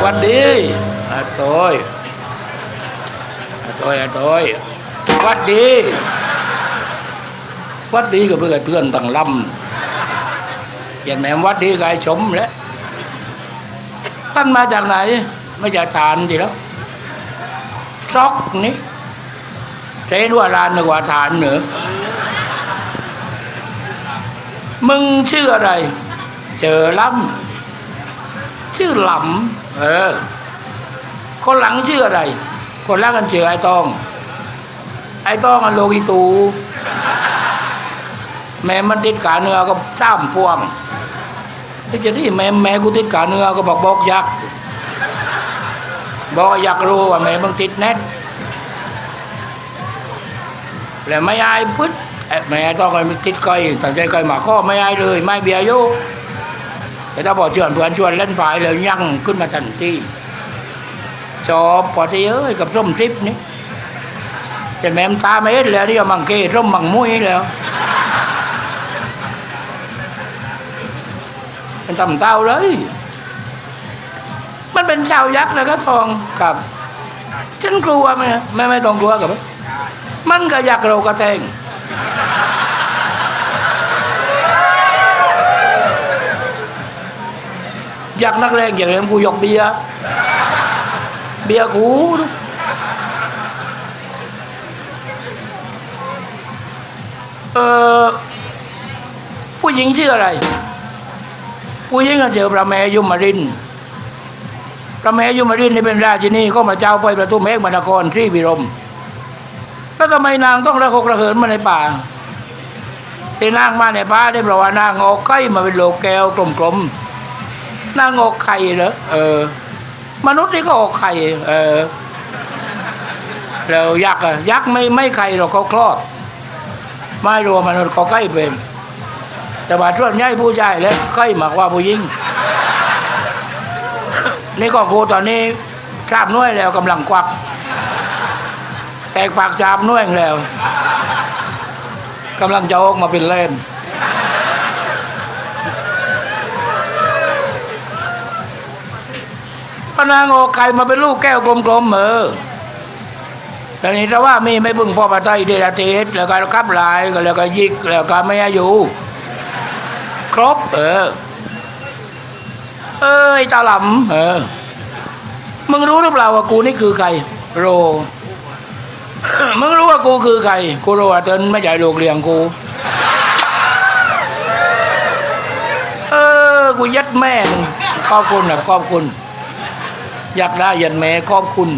หวัดดีอาโตยอาโตยอาโตยหวัดดีหวัดดีก็เพื่อเตือนตั้งลำอย่างแหมหวัดดีกายชมแล้วท่านมาจากไหน ไม่จากฐานดีแล้วซอกนี่เทนว่าลานนึกว่าฐานเหนือมึงชื่ออะไร เจอลำ ชื่อหลำเออ คนหลังชื่ออะไร คนแรกกันเจอไอ้ตอง ไอ้ตองอันโลกิตู แม่มันติดขาเนื้อก็จ้ามพวงที่จะที่แม่แม่กูติดขาเนื้อก็บอกบอกยักษ์บอกอยากรู้ว่าแม่มึงติดแน่แล้วไม่อายพึ่งแม่ต้องไปติดก้อยตั้งใจก้อยหมาข้อไม่อายเลย ไม่เบียร์อยุ แต่ถ้าบอกชวนเพื่อนชวนเล่นไฟเลยยั่งขึ้นมาทันทีจอบพอที่เอ้ยกับร่มทริปนี่แต่แม่มตาไม่เห็นแล้วที่เอามังเกร่มมังมุ้ยแล้วมันทำเต้าเลย มันเป็นชาวยักษ์แล้วก็ทองกับฉันกลัวไหมไม่ไม่ต้องกลัวกับมันก็ยักษ์เราก็แทง อยากนักเลงอย่างเรื่องกูยกเบียเบียกูเออผู้หญิงชื่ออะไร ผู้หญิงก็เจอพระแม่ยุมารินพระแม่ยุมารินนี่เป็นราชินีก็มาเจ้าไปประตูเมฆมานครที่วิรมแล้วทำไมนางต้องระหกระเหินมาในป่าที่นางมาในป่าได้เพราะว่านางออกไข่มาเป็นโลกแก้วกลมๆ นางอกไข่เหรอเออ มนุษย์นี่ก็อกไข่เออแล้วยักษ์อะยักษ์ไม่ไม่ไข่หรอกเขาคลอด ไม่รู้ว่ามนุษย์เขาไข่เป็น แต่ว่าส่วนใหญ่ผู้ชายแล้วไข่มากกว่าผู้หญิงนี่ก็ครูตอนนี้ทราบน้วยแล้วกำลังควัก แตกปากจามน้วยแล้วกำลังจะออกมาเป็นเล่น พนางอกไข่มาเป็นลูกแก้วกลมๆเออแต่นี้ถ้าว่ามีไม่พึ่งพ่อปะไตเดรเทสแล้วก็ขับลายก็แล้วก็ยิกแล้วก็ไม่อายุครบ เออ เอ้ยตาหลำเออ มึงรู้หรือเปล่าว่ากูนี่คือใคร โร มึงรู้ว่ากูคือใคร กูรู้ว่าเตินไม่ใช่ลูกเลี้ยงกูเออ กูยัดแม่มึงขอบคุณนะขอบคุณ ยากได้ยันแม่ขอบคุณ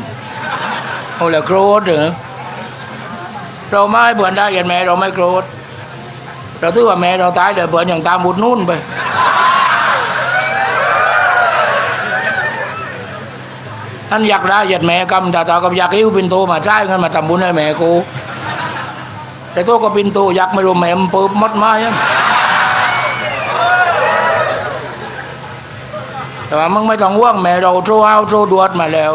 เอาละโกรธเหรอเราไม่เบื่อได้ยันแม่เราไม่โกรธเราถือว่าแม่เราตายเดี๋ยวเบื่ออย่างตามบุญนู่นไปท่านอยากได้ยันแม่กำตาตากับอยากหิ้วปินโตมาใช้เงินมาทำบุญให้แม่กูแต่โตก็ปินโตอยากไม่รู้แม่มันเปิบมดมายัง แต่ว่ามึงไม่ต้องห่วงแม่เราโทรเอาโทรดวดมาแล้ว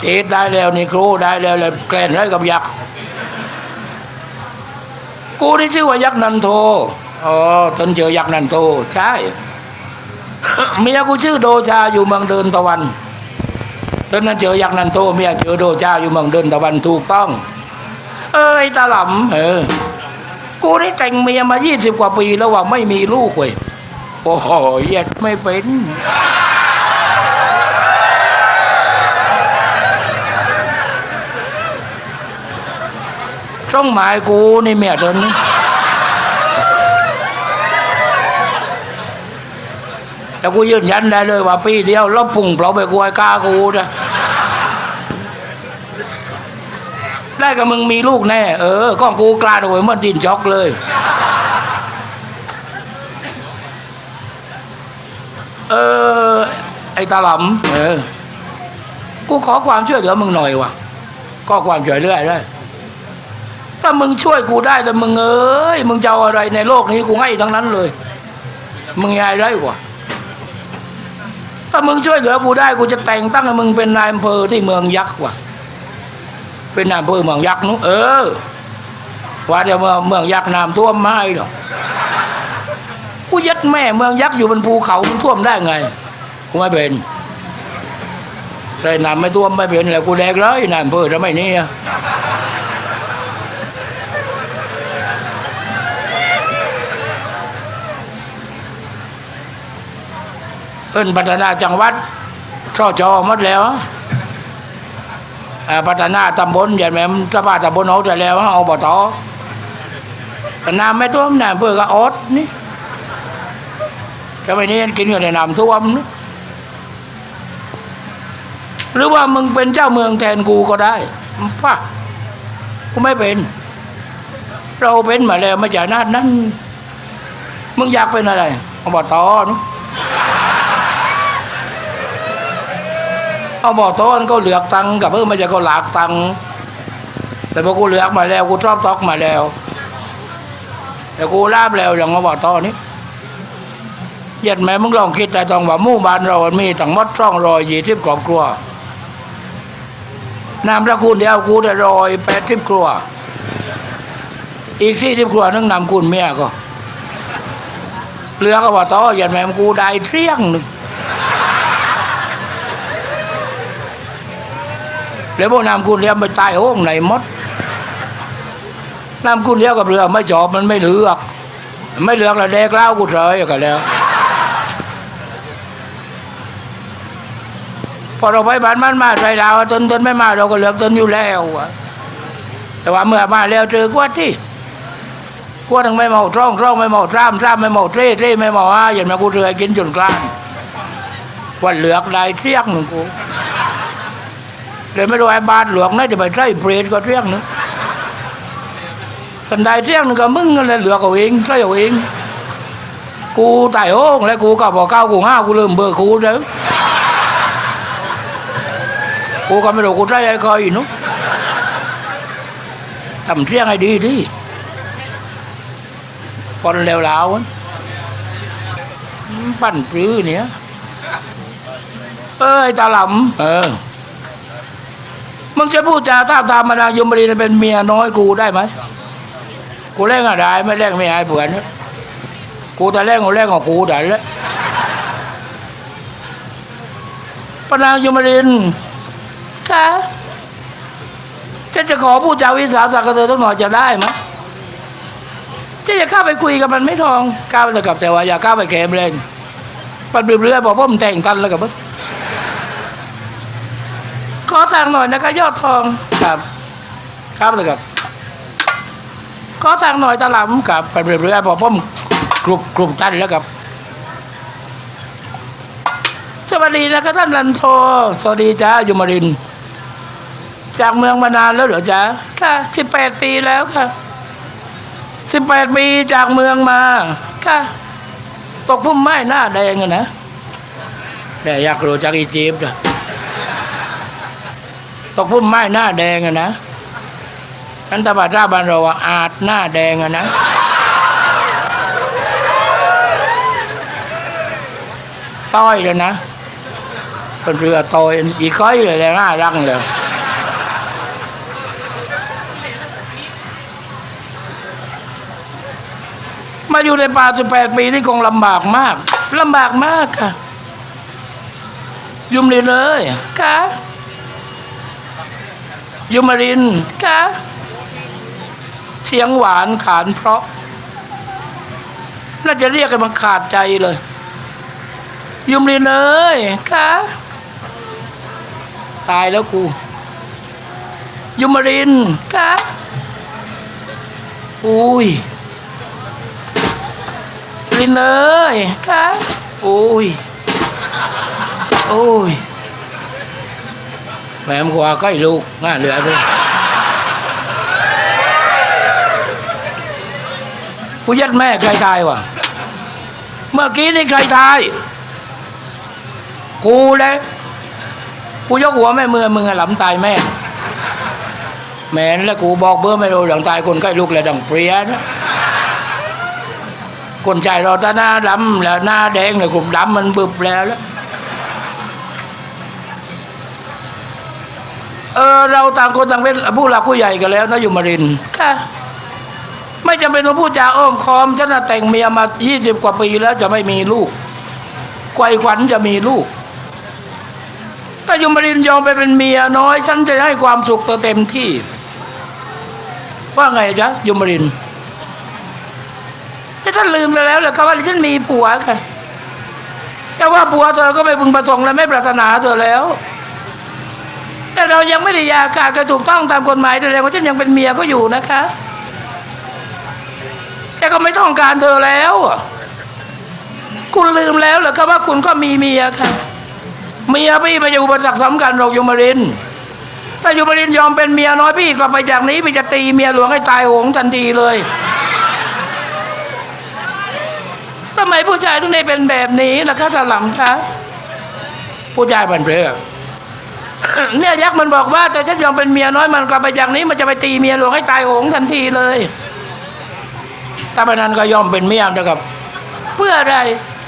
เทศได้แล้วนี่ครูได้แล้วแล้วแกล้นไรกับยักษ์กูนี่ชื่อว่ายักษ์นันโทอ๋อตนเจอยักษ์นันโทใช่เมียกูชื่อโดชาอยู่เมืองเดินตะวันตอนนั้นเจอยักษ์นันโทเมียเจอโดชาอยู่เมืองเดินตะวันถูกต้อง เอ้ยตาหลำเออกูนี่แต่งเมียมายี่สิบกว่าปีแล้วว่าไม่มีลูกเว้ยโอ้โหเย็ดไม่เป็น ช่องหมายกูนี่เมียตนนี้แต่กูยืนยันได้เลยว่าปีเดียวลบปุ่งเปล่าไปกูไอ้กากูนะได้กับมึงมีลูกแน่ เออก้องกูกล้าโดยเมื่อตินจ็อกเลย เออ ไอ้ตาหลำเออ กูขอความช่วยเหลือมึงหน่อยวะก็ความช่วยเหลือได้ ถ้ามึงช่วยกูได้แต่มึงเอ้ยมึงจะเอาอะไรในโลกนี้กูให้ทั้งนั้นเลย มึงยายได้กว่า ถ้ามึงช่วยเหลือกูได้กูจะแต่งตั้งให้มึงเป็นนายอำเภอที่เมืองยักษ์ว่ะเป็นนายอำเภอเมืองยักษ์นู้เออว่าเดี๋ยวเมืองเมืองยักษ์น้ำท่วมไม่หรอกกูยัดแม่เมืองยักษ์อยู่บนภูเขามันท่วมได้ไงกูไม่เป็นแต่น้ำไม่ท่วมไม่เป็นแล้วกูแดกเลยน้ำเพื่อทำไมนี่ เอิ้นพัฒนาจังหวัดช่อจอหมดแล้วอ่าพัฒนาตำบลอย่างแม่สภาตำบลเอาแต่แล้วเอาบ่ตอแต่น้ำไม่ท่วมน้ำเพื่อก็อดนี่ทำไมนี่กินกันในน้ำท่วมนี่หรือว่ามึงเป็นเจ้าเมืองแทนกูก็ได้ป่ะกูไม่เป็น เราเป็นมาแล้วไม่จากนั้นนั้น มึงอยากเป็นอะไรอบตน เอาบตนก็เหลือกตังกับเพื่อไม่จะก็หลากตังแต่พอกูเหลือกมาแล้วกูชอบตอกมาแล้ว แต่กูลาบแล้วอย่างอบตนี้เยัดแม่มึงลองคิดแต่ต้องว่ามู่บ้านเรามีตั้งหมดช่องรอยยี่สิบกว่าครัวนามระคุณเดียวกูได้รอยแปดสิบครัว อีกสี่สิบครัวนึงนำคุณเมียก็เหลือกว่าต่ออย่างแม่กูได้เที่ยงหนึ่ง แล้วพวกนำคุณเดียวไปตายโห้งไหนมดนำคุณเดียวกับเรือไม่จอบมันไม่เหลือก ไม่เหลือกแล้วแดกเล้ากูเฉยกันแล้วพอเราไปบ้านมันมาใจเราตนตนไม่มาเราก็เหลือกตนอยู่แล้วแต่ว่าเมื่อมาแล้วเจอกวดที่กวดทั้งไม่เมาช่องช่องไม่เมาซ้ำซ้ำไม่เมาเตร่เตร่ไม่เมาอะอย่างมากูเรือกินจนกลางวันเหลือกได้เที่ยงหนึ่งกู เลยไม่รู้ไอ้บาทหลวงน่าจะไปใช้เปรตก็เที่ยงนึงกันได้เที่ยงนึงก็มึงกันเลยเหลือกเอาเองใช้เอาเองกูตายโอ้งแล้วกูก็บอกเก้ากูห้ากูลืมเบอร์กูเด้อกูก็ไม่รู้กูใช้ไอ้คอยอีกนุ๊กทำเสียงให้ดีที่ปนแล้วแล้วปั่นปลื้อเนี่ยเอ้ยตาหลำเออ มึงจะพูดจาตามตามมานางยมบรีเป็นเมียน้อยกูได้ไหมกูเล่นอะไรไม่เล่นไม่หายเผื่อนะกูแต่เล่นกูเล่นของกูแต่ละปนางยมรินทร์ค่ะฉันจะขอพูดจาวิสาสะกับเธอสักหน่อยจะได้ไหมฉันจะเข้าไปคุยกับมันไม่ทองก้าวไปเลยกับแต่ว่าอย่าก้าไปเกมเล่นปันเรื่อบอกว่าผมแต่งกันแล้วกับมึง อทางหน่อยนะคะยอดทองครับ ครับเลยครับ ขอทางหน่อยตาหลำกับปันเรือบอกผมกรุบกรุบตันแล้วกับสวัสดีนะครับท่านรันโทสวัสดีจ้ายุมารินทร์จากเมืองมานานแล้วเหรอจ๊ะค่ะสิบแปดปีแล้วค่ะสิบแปดปีจากเมืองมาค่ะตกพุ่มไม้หน้าแดงอะนะแต่อยากรู้จากอีจีปต์อะ ตกพุ่มไม้หน้าแดงอะนะนันตบาตราบานเราว่าอาจหน้าแดงอะนะต้อยเลยนะเป็นเรือโตยอีก้อยเลยหน้ารังเลยมาอยู่ในป่าสิบแปดปีนี่คงลำบากมากลำบากมากค่ะยุ่มรินเลยค่ะ ยุมรินค่ะเสียงหวานขานเพราะ น่าจะเรียกกันมันขาดใจเลย ยุมรินเลยค่ะตายแล้วกูยุมรินค่ะอุ้ยลินเอ้ยค่ะโอ้ยโอ้ย แม่มกว่าใกล้ลูกง่าเหลือด้วยกูยัดแม่ใครตายวะเมื่อกี้นี่ใครตาย กูเลยกูยกหัวแม่มือมึงอะหลำตายแม่แม่นแล้วกูบอกเบอร์ไม่รู้หลังตายคนใกล้ลูกแล้วดังเปรี้ยนะคนใจเราถ้าหน้าดำแล้วหน้าแดงเนี่ยกลุ่มดำมันบึบแล้วแล้ว เออเราต่างคนต่างเป็นผู้หลักผู้ใหญ่กันแล้วนะอยู่มารินทร์ค่ะไม่จำเป็นต้องพูดจาอ้อมค้อมฉันน่ะแต่งเมียมายี่สิบกว่าปีแล้วจะไม่มีลูกไกวขวัญจะมีลูกถ้ายมรินทร์ยอมไปเป็นเมียน้อย ฉันจะให้ความสุขเธอเต็มที่ ว่าไงจ๊ะยมรินทร์จะท่านลืมไปแล้วเหรอครับว่าฉันมีผัวค่ะแต่ว่าผัวเธอก็ไม่พึงประสงค์และไม่ปรารถนาเธอแล้ว แต่เรายังไม่ได้ยาขาดกันถูกต้องตามกฎหมายแสดงว่าฉันยังเป็นเมียก็อยู่นะคะแต่ก็ไม่ต้องการเธอแล้ว คุณลืมแล้วเหรอครับว่าคุณก็มีเมียค่ะเมียพี่ไม่ใช่อุปสรรคสำคัญหราอกยมรินถ้ายมรินยอมเป็นเมียน้อยพี่กลับไปจากนี้พี่จะตีเมียหลวงให้ตายโหงทันทีเลยทำไมผู้ชายถึงได้เป็นแบบนี้ล่ะคะตาหลำคะผู้ชายบันเรือ เนี่ยยักษ์มันบอกว่าแต่ฉันยอมเป็นเมียน้อยมันกลับไปจากนี้มันจะไปตีเมียหลวงให้ตายโหงทันทีเลย ถ้าไปนั้นก็ยอมเป็นเมียนะครับ เพื่ออะไร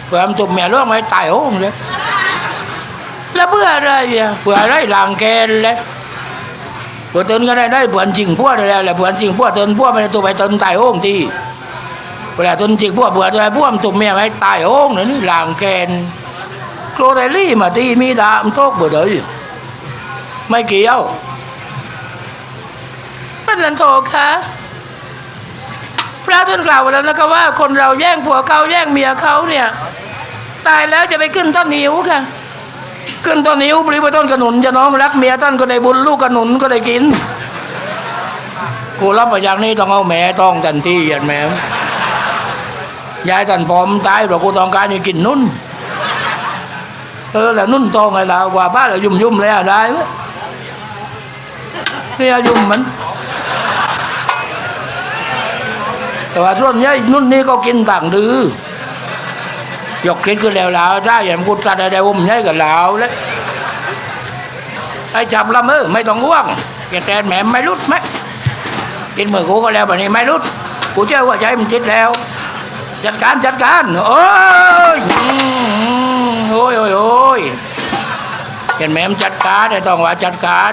เพื่อมันตุบเมียหลวงให้ตายโหงเลยแล้วเพื่ออะไรอะเพื่ออะไรหลังแกนเลยเพื่อเตินก็ได้ได้เพื่อนจริงพวดแล้วแหละเพื่อนจริงพวดเตินพวดไม่ได้ตัวไปเตินตายโอ้งทีเวลาเตินจริงพวดเพื่อตัวไปพวดมันตุ่มเมียไม่ตายโอ้งนี่หลังแกนโครไดลี่มาตีมีดามโทกเบื่อเลย ไม่เกี่ยวพระนันโทคะพระท่านกล่าวไว้แล้วนะครับว่า คนเราแย่งผัวเขาแย่งเมียเขาเนี่ย ตายแล้วจะไปขึ้นต้นนิ้วค่ะ ขึ้นต้นนิ้วปริบต้นขนุนจะน้องรักเมียท่านก็ได้บุญลูกขนุนก็ได้กินกูรับมาจากนี้ต้องเอาแม่ต้องทันทียันแม่ยายท่านพร้อมตายเพราะกูต้องการให้กินนุ่นเออแล้วนุ่นตองไงล่ะว่าบ้านเรายุ่มยุ่มๆเลยอะได้ไหม เนี่ยยุ่มมัน แต่ว่าส่วนใหญ่นุ่นนี่ก็กินต่างดื้อยกคลิปขึ้นแล้วแล้วได้อย่างกูตัดได้อุ้มใหญ่กับแล้วแล้วไอ้จับละมือไม่ต้องง่วงแกแตนแหม่ไม่รุดไหมกินมือกูก็แล้วแบบนี้ไม่รุดกูเชื่อว่าใจมันจิตแล้ว จัดการจัดการโอ้ยโอ้ยโอ้ยโอ้ยเห็นแหม่จัดการแต่ต้องว่าจัดการ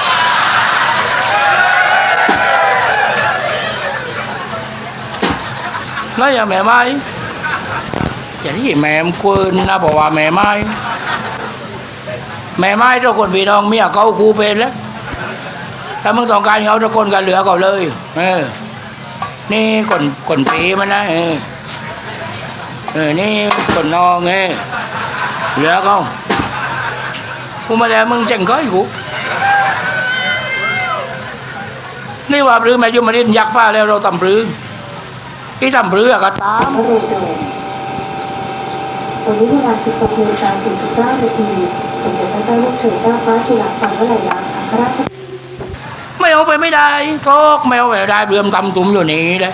มปนแต่แม่ไม้ก็มาช่องคนปลอมๆกูแต่เพื่อเอาทันนะนี่กูคนหนึ่งแล้วนั่นอย่าแม่ไม้อย่างที่แม่มกวนนะบอกว่าแม่ไม้แม่ไม้ทุกคนพี่น้องเมียเขาคูเป็นแล้วถ้ามึงต้องการเขาทุกคนก็เหลือเขาเลย เออ นี่คนคนปีมันนะเออเออนี่คนนองเออเหลือเขากูมาแล้วมึงเจ๋งก้อยกูนี่ว่าปรือแม่ยุมารินยักษ์ฟ้าแล้วเราทำปรือ ที่ทำปรืออะก็ตามพระเดชโปรดตอนนี้เวลา10นาฬิกา49นาทีสมเด็จพระเจ้าลูกเธอเจ้าฟ้าจุฬาภรณ์วลัยลักษณ์อัครราชไม่เอาไปไม่ได้โทกไม่เอาไปได้เรื่อมตำตุ่มอยู่นี่เลย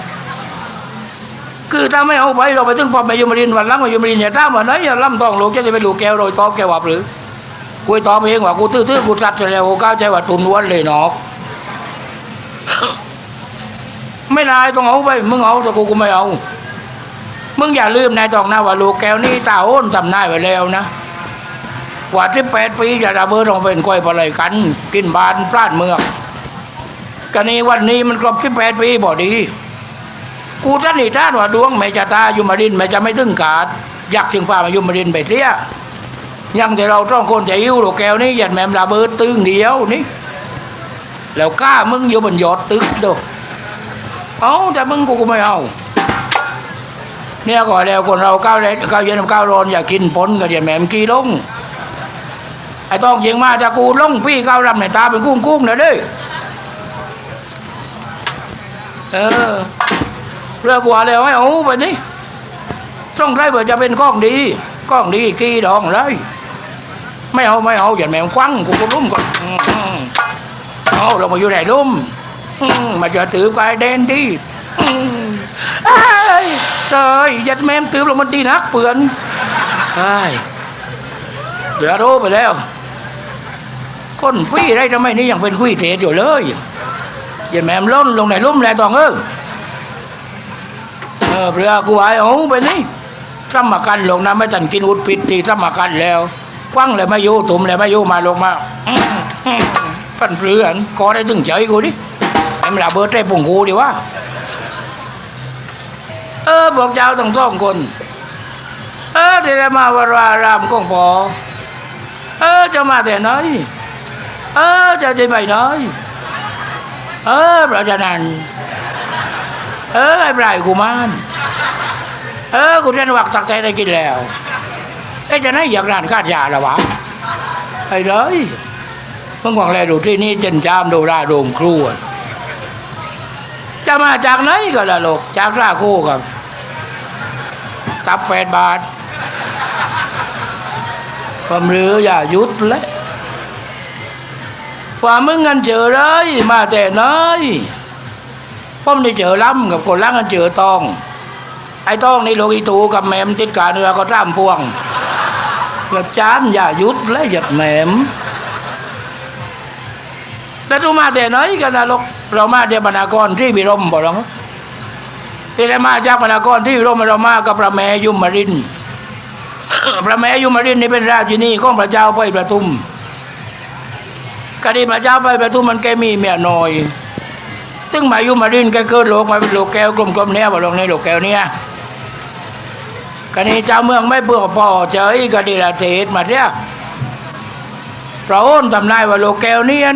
คือถ้าไม่เอาไปเราไปถึงพอไปยมรินทร์วันหลังไปยมรินทร์เนี่ยถ้ามวันไหนอย่าล่ำต้องลูกจะได้ไปลูกแก้วโรยตอบแก้ววับหรือกูตอบเองว่ากูตื้อๆกูตัดเสร็จแล้วกูก้าวใจว่าตุนวนเลยเนาะ ไม่ได้ต้องเอาไปมึงเอาแต่กูกูไม่เอา มึงอย่าลืมนายตองนะว่าลูกแก้วนี่ตาโอนทำนายไว้แล้วนะกว่าที่แปดปีจะระเบิดลงเป็นก้อยปลาไหลกัน กินบานพลาดเมืองกันนี้วันนี้มันครบสิบแปดปีบ่ดี กูท่านนี่ท่านว่าดวงแม่จะตายุมารินแม่จะไม่ถึงกาดอยากถึงฟ้ามายุมารินไปเสียยังแต่เราต้องคนจะยิ้วลูกแก้วนี่ยันแม่มระเบิดตึงเดียวนี่แล้วกล้ามึงอยู่บนยอดตึกดู เอาแต่มึงกูก็ไม่เอา เนี่ยก่อนแล้วคนเราก้าวเล็กก้าวเย็นก้าวร้อนอย่ากินปนกับเดี๋ยวแหม่มกีลงไอ้ต้องยิงมาจะกูลงพี่ก้าวรำในตาเป็นกุ้งกุ้งนะเด้เออเรื่องกว่าแล้วให้เอาไปนี่ต้องใครเผื่อจะเป็นกล้องดีกล้องดีกี่ดองเลยไม่เอาไม่เอาอย่าแมวควังกูก็รุ่มก่อนเอาเรามาอยู่ไหนรุ่ม มมาเจอตือไปเดนดีอืมเอ้ยเจ้ยยัดแมมตือลงมันดีนักเปื่อนไอ้ยเดือดรู้ไปแล้ว คนคุยได้ทำไมนี่ยังเป็นคุยเทศอยู่เลยอย่าแม่มล้นลงในลุ่มเลยตองเออเออเรือกูไอ้โอ้ไปนี่สมกันลงนะไม่ตันกินอุดปิดตีสมกันแล้วควังเลยไม่อยู่ตุ่มเลยไม่อยู่มาลงมาอื้ออื้อปั้นเรืออันก็ได้ถึงใจกูดิ ไอ้มันระเบิดใส่ปุ่งกูดีวะเออบอกเจ้าต้องสองคน เออที่ได้มาวรารามกองพอเออจะมาแต่ไหนเออจะจะไปไหนเออเพราะฉะนั้นเออไอ้ปลายกูมานเออกูเรียนวักตักใจได้กินแล้วไอ้จะไหนอยากร้านคาดยาละวะไอ้เลยมึงวังอะไรดูที่นี่เจนจามดูราโรงครัว จะมาจากไหนก็ละลูกจากราคู่กับตับแปดบาทความเรืออย่าหยุดเลยว่ามมึงกันเจอเลย มาแต่น้อยผมได้เจอล้ำกับคนล้างกันเจอตอง ไอ้ตองในโลกอีตูกับแหมมติดการเรือก็ร่ามพวงอย่าจานอย่าหยุดและหยัดแหมมแล้วตูมาแต่น้อยกันนะลูก เรามาจากบรรณากรที่บิรมบอกเราที่ได้มาจากบรรณากรที่บิรมเรามากับพระแม่ยุมมารินพระแม่ยุมารินนี่เป็นราชินีของพระเจ้าไปประทุมกะดีพระเจ้าไปประทุมมันแกมีเมียน้อยซึ่งมายุมารินแกเกิดโลกมาเป็นโลกแก้วกลมๆเนี้ยบอกลงในโลกแก้วเนี้ยกะนี้เจ้าเมืองไม่เบื่อพอเจอกะดีละเทศมาเนี่ยพระโอนทำนายว่าโลกแก้วเนี้ย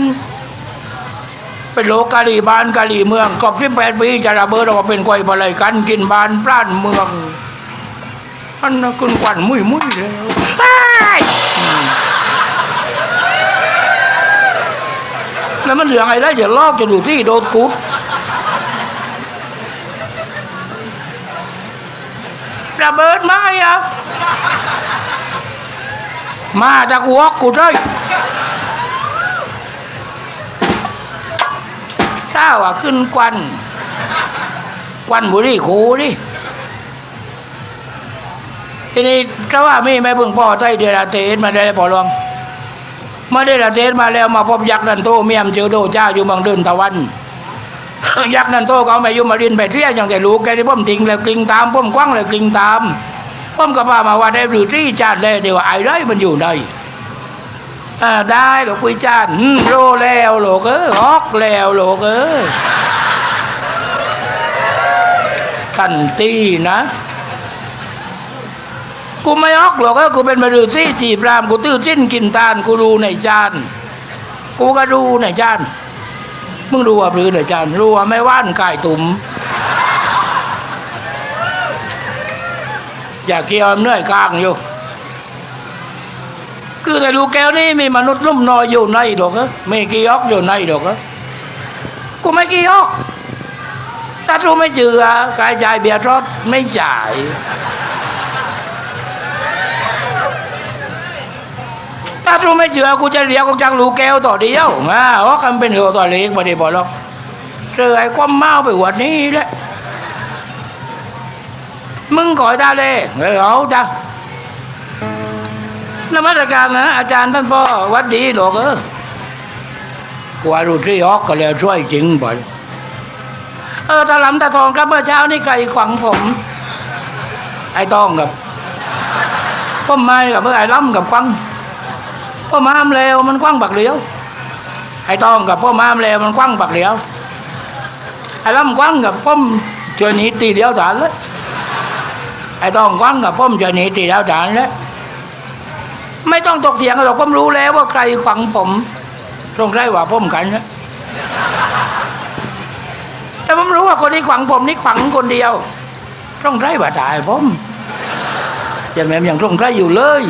เป็นโลกกะลีบ้านกะลีเมืองกอบที่แปดปีจะระเบิดออกมาเป็นไกวบะเลกันกินบ้านปล้านเมืองอันนั้นคุณควันมุยมุยแล้วแล้วมันเหลืองไอ้ได้จะลอกจะดูที่โดนกุดระเบิดไหมอะมาจากหัวกูเลย ถ้าว่าขึ้นควันควันบุรี่คูดิทีนี้ก็ว่ามีแม่พึ่งพ่อใต้เดราเทศมาได้พอรวงมื่อเดราเทศมาแล้วมาพบยักษ์นันโตเมียมเจอโดจ้าอยู่เมืองเดินตะวัน ยักษ์นันโตก็เอามาอยู่มาดินไปเที่ยอย่างแต่รู้แกที่พ่มทิ้งแล้วกลิงตามพ่มคว้างแล้วกลิงตามพ่มก็พามาว่าได้หรือที่จานเลยเดี๋ยวไอ้ไรมันอยู่ในอ่า ได้หลวงคุยจานโรแล้วหลวกเออฮอกแล้วหลวกเออทันตีนะ กูไม่ออกหรอกก็กูเป็นมรือซี่จีบรามกูตื้อจิ้นกินตาลกูรู้ในจาน กูก็รู้ในจาน มึงรู้ว่าหรือในจานรู้ว่าไม่ว่านกายตุ่มอย่าเกี่ยวเนื่อยกลางอยู่ คือในรูแก้วนี่มีมนุษย์ลุ่มนอยอยู่ในดอกเหรอมีกี่ออกอยู่ในดอกเหรอกูไม่กี่ออกถ้ารู้ไม่เจือกายจ่ายเบียร์รถไม่จ่าย ถ้ารู้ไม่เชื่อกูจะเรียกกูจังลูแก้วต่อเดียวมาเพราะกันเป็นหัวต่อเล็กมาดีบอกหรอกเจอไอ้ความเมาไปหัวนี้แหละมึงก่อยตาเลยเออเอาจ้ะ นมัสการนะอาจารย์ท่านพ่อวัดดีหรอกเออกว่ารู้ที่ออกก็เลยช่วยจริงบ่อยเออตาหลำตาทองครับเมื่อเช้านี่ใครขวางผม ไอ้ต้องกับพ่อไม้กับเมื่อไอ้ล้ำกับฟังพ่อมามเลวมันกว้างบักเหลียว ไอ้ตองกับพ่อมามเลวมันกว้างบักเหลียวไอ้ล้ำกว้างกับพ่อมเจอหนีตีเดียวฐานเลยไอ้ตองกว้างกับพ่อมเจอหนีตีเดียวฐานเลย ไม่ต้องตกเถียงกันหรอกผมรู้แล้วว่าใครขวางผมตรงใครว่าผมกันนะแต่ผมรู้ว่าคนที่ขวางผมนี่ขวางคนเดียวตรงใครว่าตายผมอย่างแม่ยังตรงใครอยู่เลย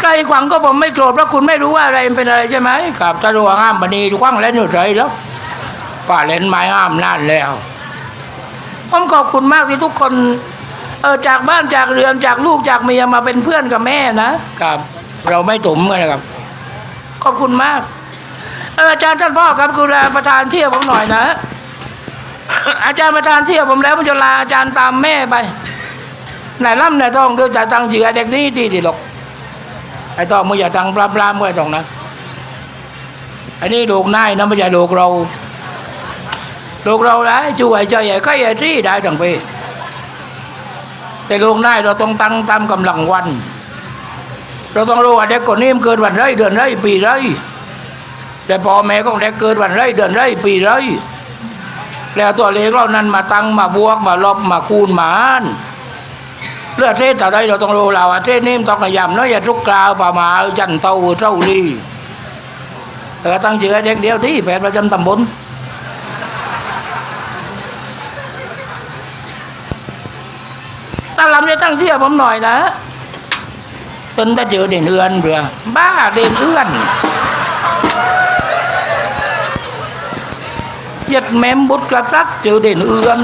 ใครขวางก็ผมไม่โกรธเพราะคุณไม่รู้ว่าอะไรเป็นอะไรใช่ไหมครับถ้ารู้ว่าห้ามบันีขวางเล่นอยู่เฉยแล้วฝ่าเล่นไม้ห้ามนานแล้วผมขอบคุณมากที่ทุกคน เออจากบ้านจากเรือนจากลูกจากเมียมาเป็นเพื่อนกับแม่นะครับ เราไม่ตุ่มกันนะครับ ขอบคุณมากเอออาจารย์ท่านพ่อครับคุณประธานเที่ยวผมหน่อยนะ อาจารย์ประธานเที่ยวผมแล้วผมจะลาอาจารย์ตามแม่ไปไหนล่ำไหนต้องเดี๋ยวจ่ายตังค์เฉือเด็กนี่ดีดีหรอกไอ้ต้องมึงอย่าตังปลาปลามึงไอ้ต้องนะไอ้อันนี้ลูกนายนะไม่ใช่ลูกเราลูกเราได้ช่วยใจใหญ่ใกล้ใหญ่ที่ได้ทั้งปี แต่ลูกนายเราต้องตั้งตามกำลังวัน เราต้องรู้ว่าเด็กคนนี้มันเกิดวันไรเดือนไรปีไรแต่พ่อแม่ของเด็กเกิดวันไรเดือนไรปีไรแล้วตัวเลขเรานั้นมาตั้งมาบวกมาลบมาคูณมาหารเลือดเทศแต่าใดเราต้องรู้เราว่าเทศนี้มันต้องพยายามเน้อยอย่าทุกกล่าวป่ามาจันเตาเท่าลีเออตั้งชื่อเด็กเดียวที่แปดประจำตำบล ตาลำจะตั้งเสียผมหน่อยนะตนถ้าเจอเด่นเอือนเรือบ้าเด่นเอื้อนเยัดแมมบุตรกระซักเจอเด่นเอือน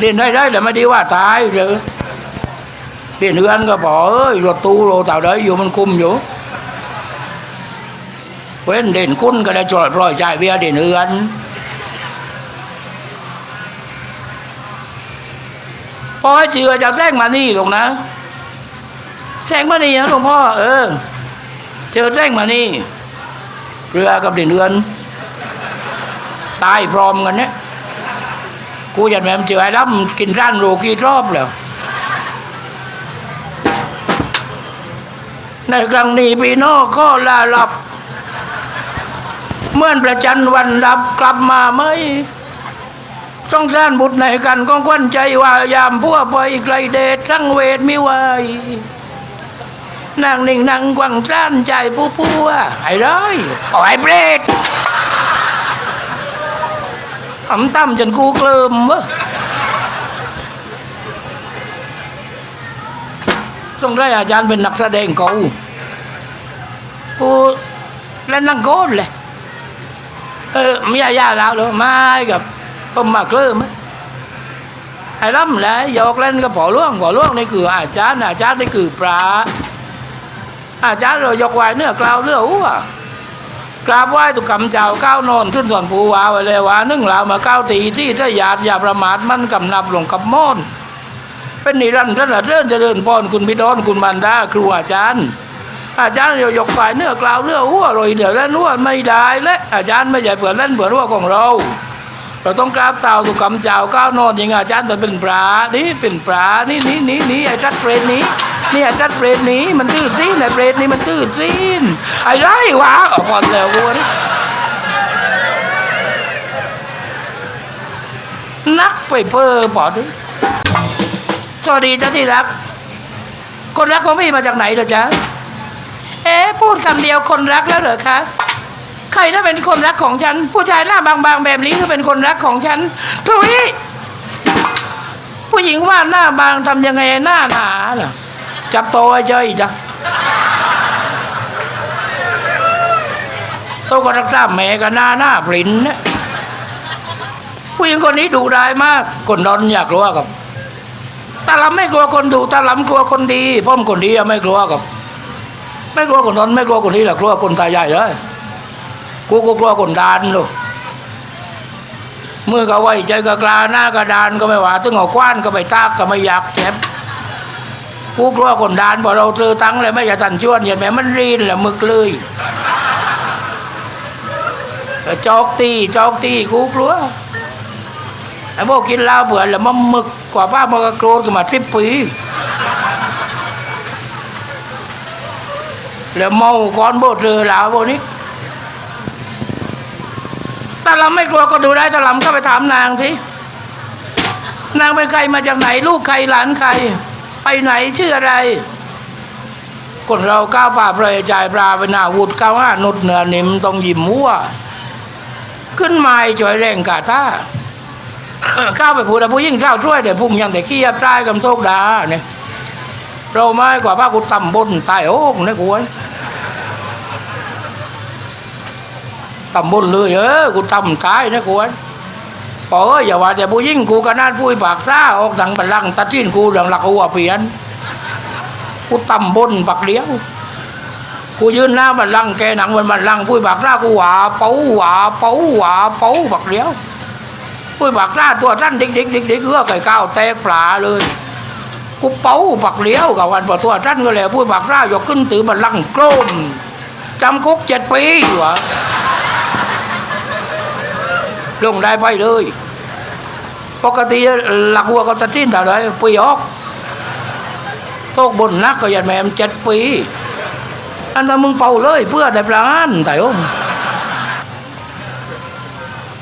เด่นได้ได้แต่ไม่ดีว่าตายเจอเด่นเอือนก็บอกเอ้ยรถตู้รถเต่า đấy อยู่มันคุมอยู่เว้นเด่นคุ้นก็ได้จอดปล่อยใจเบียเด่นเอือน พอให้เจือจะแซงมานี่หลวงนะแซงมานี่นะหลวงพ่อเออเจอแซงมานี่เรือกับเดินเรือน ตายพร้อมกันเนี่ยกูอยากแม่มเจอไอ้ล้ำกินร้านโรกี่รอบแล้วในครั้งนี้พี่น้องก็ลาหลับ เมื่อประจันวันรับกลับมาไหม สงสารบุตรในกันก้องควันใจว่ายามพัวไปไกลเดชทั้งเวทมิไหวนั่งนิ่งนั่งกวังซ่านใจผู้พัวไอ้ร้อยอาไอ้เบรดอำตั้มจนกูเกลิมวะต้องได้อาจารย์เป็นนักแสดงเขากูเล่นนั่งโกนเลยเออไม่ยากแล้วหรอไม่กับ ผมมาเคลื่อนไอ้ล้ำและหยกเล่นก็พอล่วงพอล่วงนี่คือ อาจารย์อาจารย์นี่คือพระอาจารย์เรายกไหวเนื้อกล่าวเนื้อหัวกราบไหว้ตุกคำเจ้าก้าวนอนขึ้นส่วนผูวาไว้เลยว่านึ่งลาวมาก้าวตีที่ถ้าหยาดอย่าประมาทมันกำนับหลงกับโมนเป็นนิรันดร์ท่านเรื่อนเจริญพรคุณพิดอนคุณมันดาครูอาจารย์อาจารย์เรายกฝ่ายเนื้อกล่าวเนื้อหัวรอยเดี๋ยวเล่นหัวไม่ได้และอาจารย์ไม่ใช่เผื่อเล่นเผื่อหัวของเรา เราต้องกราบเต่าตุกคำเจ้าก้าวนอนอย่างอาจารย์แต่เป็นปลานี่เป็นปลานี่นี่นี่นี่ไอ้จัดเปรตนี้นี่ไอ้จัดเปรตนี้มันตื้อซีนไอ้เปรตนี้มันตื้อซีนไอ้ไรวะออกก่อนแล้ววัวนี่นักไปเพ้อปอดสวัสดีเจ้าที่รัก คนรักของพี่มาจากไหนเหรอจ๊ะ เอ๊พูดคำเดียวคนรักแล้วเหรอคะ ใครน่าเป็นคนรักของฉัน ผู้ชายหน้าบางๆแบบนี้คือเป็นคนรักของฉันทุยผู้หญิงว่าหน้าบางทำยังไงหน้าหนาล่ะจับโตไอ้เจ้ยจ้ะโตก็รักษาแม่กับหน้าหน้าปรินเนี่ยผู้หญิงคนนี้ดุร้ายมากคนดอนอยากกลัวกับตาลำไม่กลัวคนดุตาลำกลัวคนดีพ่อมคนดีอะไม่กลัวกับ ไม่กลัวคนดอนไม่กลัวคนนี้หรอกกลัวคนตายใหญ่เลย กูก็กลัวคนดานลูกมือก็ไว้ใจก็กลาหน้ากระดานก็ไม่ว่าถึงเอาคว้านก็ไปตากก็ไม่อยากเจ็บกูกลัวคนดานพอเราเจอตังเลยไม่อยากตันชวนอย่างแม่มันรีนแหละมึกเลยจอกตีจอกตีกูกลัวไอ้พวกกินเหล้าเบื่อแล้วมันมึกกว่าป้ามันก็โกรธกันมาทิบปีแล้วเมาก่อนโบเจอเหล้าพวกนี้ ถ้าเราไม่กลัวก็ดูได้ถ้าลำก็ไปถามนางสินางเป็นใครมาจากไหนลูกใครหลานใคร ไปไหนชื่ออะไรคนเราก้าวป่าเปรยใจายปลาไปหน้าวุดก้าวห้านุดเหนือนิมต้องยิ้มหัวขึ้นไม้จ่อยแรงกาตาก้าวไปพูดผู้ยิ่งเจ้าช่วยแต่พุ่งยังแต่ขี้ยับใต้กำโชคดาเนี่ยเราไม่กว่าพระกุต่ำบนตายโอ้กนะกูไอ้ ตำบลเลยเออกูตำตายนะกูปอเอ้ยอย่าว่าแต่ผู้ยิ่งกูก็น่าพูดปากซ่าออกดังบัลลังตัดทิ้นกูดังหลักหัวเปลี่ยนกูตำบลปักเดียวกูยืนหน้าบัลลังแกหนังมันบัลลังก์พูดปากซ่ากูหวาเป้าหวาเป้าหวาเป้าปักเดียวพูดปากซ่าตัวท่านดิกดิกดิกดิกเอื้อไก่ก้าวแตกปลาเลยกูเป้าปักเลี้ยวกับวันพอตัวท่านก็แล้วพูดปากซ่ายกขึ้นตือบัลลังก์โกรมจำคุกเจ็ดปีวะ ลงได้ไปเลย ปกติหลักหัวก็ตัดสินแต่ไรปีออกโตกบนนักก็ยันแม่มเจ็ดปี อันนั้นมึงเป่าเลย เพื่อได้ประหารแต่โอ้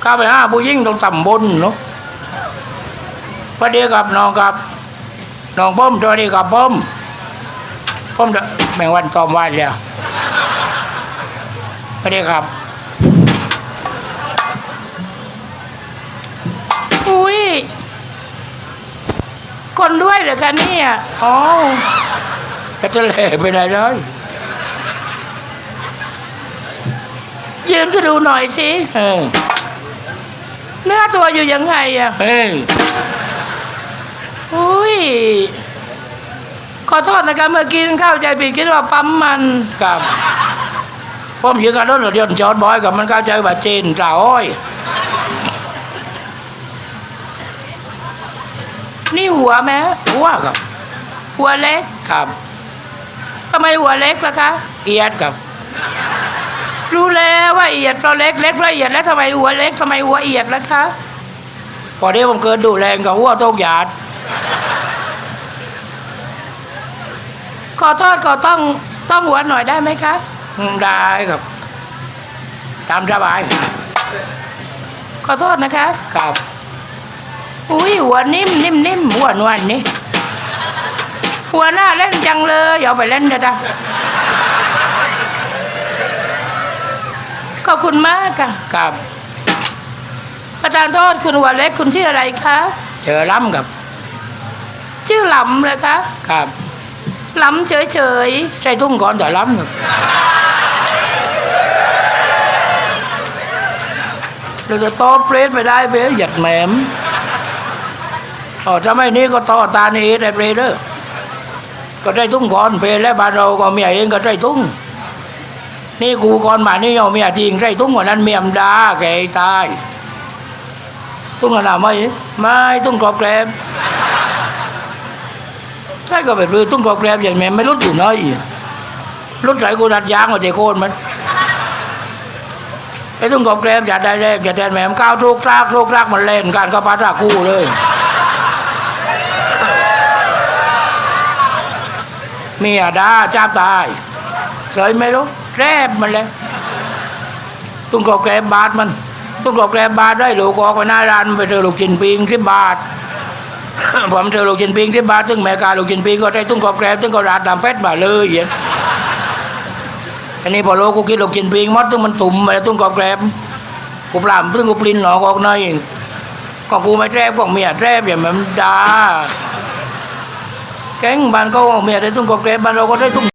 ข้าไปหาผู้ยิ่งตรงต่ำบนเนาะพอดีกับน้องกับน้องป้อมตัวนี้กับป้อมป้อมจะแมงวันตอมวันแล้วพอดีครับ คนด้วยเหรอคะเนี่ยอ๋อก็จะเล่ไปไหนเลยยืนก็ดูหน่อยสิเออเนื้อตัวอยู่ยังไงอะเฮ้ยอุ้ย ขอโทษนะครับเมื่อกี้เข้าใจผิดคิดว่าปั๊มมันกับผมยืนกับรถรถยนต์จอดบอยกับมันเข้าใจว่าเจนกล่าวอ้อย นี่หัวไหมหัวครับ หัวเล็กครับทำไมหัวเล็กล่ะคะ เอียดครับ รู้แล้วว่าเอียดเพราะเล็กเล็กเพราะเอียดแล้วทำไมหัวเล็กทำไมหัวเอียดล่ะคะพอเดี๋ยวผมเกิดดูแรงกับหัวโตกหยาดขอโทษขอต้องต้องหัวหน่อยได้ไหมคะอืมได้ครับ ตามสบาย ขอโทษนะคะ ครับ อุ้ยหัวนิ่มนิ่มนิ่มหัวนวลนี่หัวหน้าเล่นจังเลยเอาไปเล่นเถอะจ้ะขอบคุณมากค่ะครับประธานโทษคุณหัวเล็กคุณชื่ออะไรคะเจอล้ำครับ ชื่อหลำเลยคะครับหลำเฉยเฉยๆใส่ทุ่งก่อนแต่ล้ำครับเราจะต่อเปรตไปได้เปรตหยัดแหมม อ๋อถ้าไม่นี้ก็ต่อตานี่ได้เปรย์เด้อก็ได้ทุ่งก่อนเพลและบาเราก็เมียเองก็ได้ทุ่งนี่กูก่อนมานี่เอาเมียจริงได้ทุ่งกว่านั้นเมียมดาแกตายทุ่งอะไรไม่ไม่ทุ่งกรอบแกรบใช่ก็แบบนี้ทุ่งกรอบแกรบอย่างแม่ไม่รุดอยู่น้อยรุดไหลกูดัดยางมาเจโคนมันไอ้ทุ่งกรอบแกรบอย่าได้แรกอย่าแทนแม่มก้าวทุกรากทุกรากมันเล่นกันก็ปาตาคู่เลย เมียด่าจ้าตายเคยไหม่รู้แรบมันเลยตุ้งกอกแกรบบาทมันตุ้งกอกแกรบบาทได้ลูกออกไปหน้าร้านไปเจอลูกจินปิงที่บาทผมเจอลูกจินปิงที่บาทตึงแม่กาลูกจินปิงก็ได้ตุ้งกอกแกรบตึงก็ราดตามเพชรมาเลยอย่างอันนี้พอโลกูกินลูกจินปิงมัดตึงมันตุ่มไปตุ้งกอกแกรบกูปลามตึงกูปลินหนอกออกหน่อยก็กูไม่แรบก็เมียแรบอย่างมันด่า แก๊งบ้านเขาเอาเมียได้ตุ้งกบเกรบบ้านเราก็ได้ตุ้ง